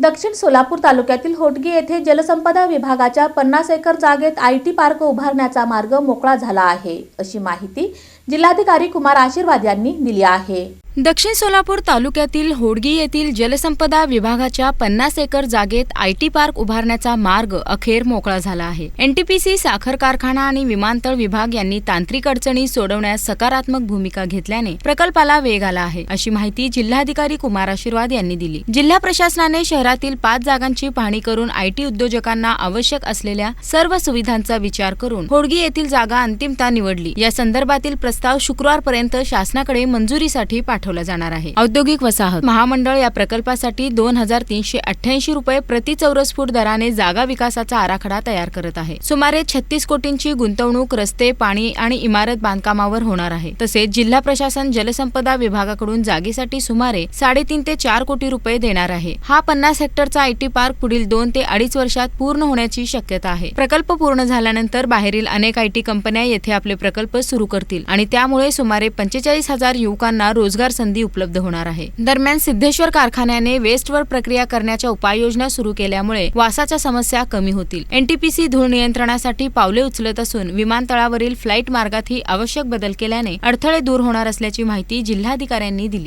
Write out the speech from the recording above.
दक्षिण सोलापूर तालुक्यातील होटगी येथे जलसंपदा विभागाच्या पन्नास एकर जागेत आय टी पार्क उभारण्याचा मार्ग मोकळा झाला आहे अशी माहिती जिल्हाधिकारी कुमार आशीर्वाद यांनी दिली आहे. दक्षिण सोलापूर तालुक्यातील होडगी येथील जलसंपदा विभागाच्या पन्नास एकर जागेत आयटी पार्क उभारण्याचा मार्ग अखेर मोकळा झाला आहे. एनटीपीसी साखर कारखाना आणि विमानतळ विभाग यांनी तांत्रिक अडचणी सोडवण्यास सकारात्मक भूमिका घेतल्याने प्रकल्पाला वेग आला आहे अशी माहिती जिल्हाधिकारी कुमार आशीर्वाद यांनी दिली. जिल्हा प्रशासनाने शहरातील पाच जागांची पाहणी करून आयटी उद्योजकांना आवश्यक असलेल्या सर्व सुविधांचा विचार करून होडगी येथील जागा अंतिमता निवडली. या संदर्भातील प्रस्ताव शुक्रवारपर्यंत शासनाकडे मंजुरीसाठी पाठवला जाणार आहे. औद्योगिक वसाहत. महामंडळ या प्रकल्पासाठी दोन हजार तीनशे अठ्ठ्याऐंशी रुपये प्रति चौरस फूट दराने जागा विकासाचा आराखडा तयार करत आहे. सुमारे छत्तीस कोटींची गुंतवणूक रस्ते पाणी आणि इमारत बांधकामावर होणार आहे. तसेच जिल्हा प्रशासन जलसंपदा विभागाकडून जागेसाठी सुमारे साडेतीन ते चार कोटी रुपये देणार आहे. हा पन्नास हेक्टरचा आयटी पार्क पुढील दोन ते अडीच वर्षात पूर्ण होण्याची शक्यता आहे. प्रकल्प पूर्ण झाल्यानंतर बाहेरील अनेक आयटी कंपन्या येथे आपले प्रकल्प सुरू करतील आणि त्यामुळे सुमारे पंचेचाळीस हजार युवकांना रोजगार संधी उपलब्ध होणार आहे. दरम्यान सिद्धेश्वर कारखान्याने वेस्टवर प्रक्रिया करण्याच्या उपाययोजना सुरू केल्यामुळे वासाच्या समस्या कमी होतील. एनटीपीसी धूळ नियंत्रणासाठी पावले उचलत असून विमानतळावरील फ्लाईट मार्गातही आवश्यक बदल केल्याने अडथळे दूर होणार असल्याची माहिती जिल्हाधिकाऱ्यांनी दिली.